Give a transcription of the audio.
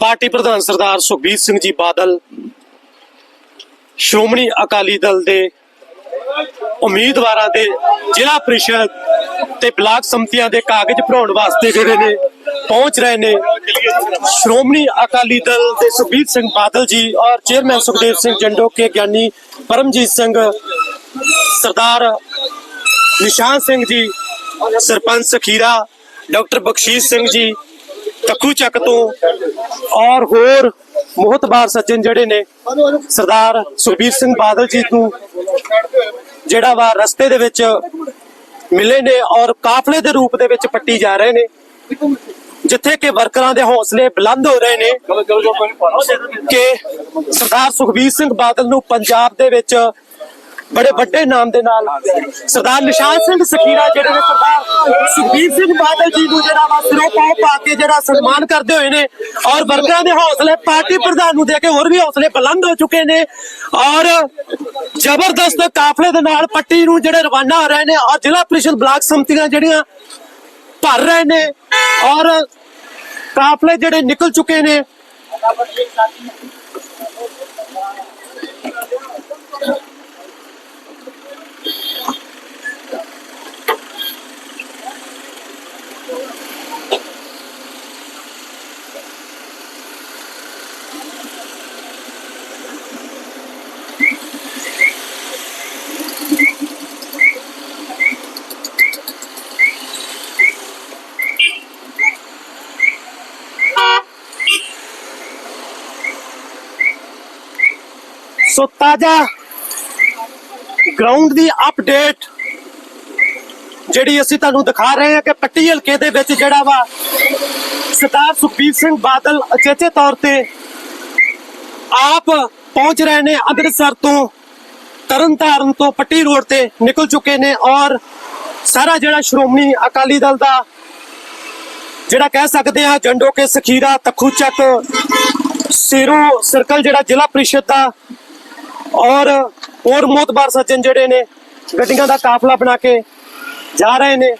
Party ਪ੍ਰਧਾਨ ਸਰਦਾਰ ਸੁਖਬੀਰ ਸਿੰਘ ਜੀ ਬਾਦਲ, ਸ਼੍ਰੋਮਣੀ ਅਕਾਲੀ ਦਲ ਦੇ ਉਮੀਦਵਾਰਾਂ ਦੇ ਜ਼ਿਲ੍ਹਾ ਪ੍ਰੀਸ਼ਦ ਤੇ ਬਲਾਕ ਸੰਮਤੀਆਂ ਦੇ ਕਾਗਜ਼ ਭਰਾਉਣ ਵਾਸਤੇ ਜਿਹੜੇ ਨੇ ਪਹੁੰਚ ਰਹੇ ਨੇ। ਸ਼੍ਰੋਮਣੀ ਅਕਾਲੀ ਦਲ ਦੇ ਸੁਖਬੀਰ ਸਿੰਘ ਬਾਦਲ ਜੀ ਔਰ ਚੇਅਰਮੈਨ ਸੁਖਦੇਵ ਸਿੰਘ ਜੰਡੋਕੇ ਗਿਆਨੀ ਪਰਮਜੀਤ ਸਿੰਘ, ਸਰਦਾਰ ਨਿਸ਼ਾਨ ਸਿੰਘ ਜੀ, ਸਰਪੰਚ ਸਖੀਰਾ ਡਾਕਟਰ ਬਖਸ਼ੀਸ਼ ਸਿੰਘ ਜੀ ਤੱਕੂ ਚੱਕ ਤੋਂ। ਔਰ ਹੋਰ ਮੋਹਤਬਾਰ ਸੱਜਣ ਜਿਹੜੇ ਨੇ, ਸਰਦਾਰ ਸੁਖਬੀਰ ਸਿੰਘ ਬਾਦਲ ਜੀ ਨੂੰ ਜਿਹੜਾ ਵਾ ਰਸਤੇ ਦੇ ਵਿੱਚ ਮਿਲੇ ਨੇ ਔਰ ਕਾਫਲੇ ਦੇ ਰੂਪ ਦੇ ਵਿੱਚ ਪੱਟੀ ਜਾ ਰਹੇ ਨੇ, ਜਿੱਥੇ ਕਿ ਵਰਕਰਾਂ ਦੇ ਹੌਸਲੇ ਬੁਲੰਦ ਹੋ ਰਹੇ ਨੇ, ਕਿ ਸਰਦਾਰ ਸੁਖਬੀਰ ਸਿੰਘ ਬਾਦਲ ਨੂੰ ਪੰਜਾਬ ਦੇ ਵਿੱਚ ਬੜੇ ਵੱਡੇ ਨਾਮ ਦੇ ਨਾਲ ਸਰਦਾਰ ਨਿਸ਼ਾਨ ਸਿੰਘ ਸਖੀਰਾ ਜਿਹੜੇ ਨੇ ਸਰਦਾਰ ਸੁਖਬੀਰ ਸਿੰਘ ਬਾਦਲ ਜੀ ਨੂੰ ਜਿਹੜਾ ਵਾ ਸਿਰੋਂ ਪਾਉ ਪਾ ਕੇ ਜਿਹੜਾ ਸਨਮਾਨ ਕਰਦੇ ਹੋਏ ਨੇ ਔਰ ਵਰਕਰਾਂ ਦੇ ਹੌਸਲੇ ਪਾਰਟੀ ਪ੍ਰਧਾਨ ਨੂੰ ਦੇ ਕੇ ਹੋਰ ਵੀ ਹੌਸਲੇ ਬੁਲੰਦ ਹੋ ਚੁੱਕੇ ਨੇ ਔਰ ਜ਼ਬਰਦਸਤ ਕਾਫਲੇ ਦੇ ਨਾਲ ਪੱਟੀ ਨੂੰ ਜਿਹੜੇ ਰਵਾਨਾ ਹੋ ਰਹੇ ਨੇ ਔਰ ਜ਼ਿਲ੍ਹਾ ਪ੍ਰੀਸ਼ਦ ਬਲਾਕ ਸੰਮਤੀਆਂ ਜਿਹੜੀਆਂ ਭਰ ਰਹੇ ਨੇ ਔਰ ਕਾਫਲੇ ਜਿਹੜੇ ਨਿਕਲ ਚੁੱਕੇ ਨੇ ਸੋ ਤਾਜ਼ਾ ਗਰਾਊਂਡ ਦੀ ਅਪਡੇਟ ਜਿਹੜੀ ਅਸੀਂ ਤੁਹਾਨੂੰ ਦਿਖਾ ਰਹੇ ਹਾਂ ਕਿ ਪੱਟੀ ਹਲਕੇ ਦੇ ਵਿੱਚ ਜਿਹੜਾ ਵਾ ਸਰਦਾਰ ਸੁਖਬੀਰ ਸਿੰਘ ਬਾਦਲ ਅਚੇਚੇ ਤੌਰ ਤੇ ਆਪ ਪਹੁੰਚ ਰਹੇ ਨੇ ਅੰਮ੍ਰਿਤਸਰ ਤੋਂ, ਤਰਨਤਾਰਨ ਤੋਂ, ਪੱਟੀ ਰੋਡ ਤੇ ਨਿਕਲ ਚੁੱਕੇ ਨੇ ਔਰ ਸਾਰਾ ਜਿਹੜਾ ਸ਼੍ਰੋਮਣੀ ਅਕਾਲੀ ਦਲ ਦਾ ਜਿਹੜਾ ਕਹਿ ਸਕਦੇ ਆ ਜੰਡੋ ਕੇ ਸਖੀਰਾ, ਤਖੂ ਚੱਕ, ਸਿਰੋ ਸਰਕਲ ਜਿਹੜਾ ਜ਼ਿਲ੍ਹਾ ਪ੍ਰੀਸ਼ਦ ਦਾ ਔਰ ਹੋਰ ਮੋਤਬਾਰ ਸੱਜਣ ਜਿਹੜੇ ਨੇ ਗੱਡੀਆਂ ਦਾ ਕਾਫਲਾ ਬਣਾ ਕੇ ਜਾ ਰਹੇ ਨੇ।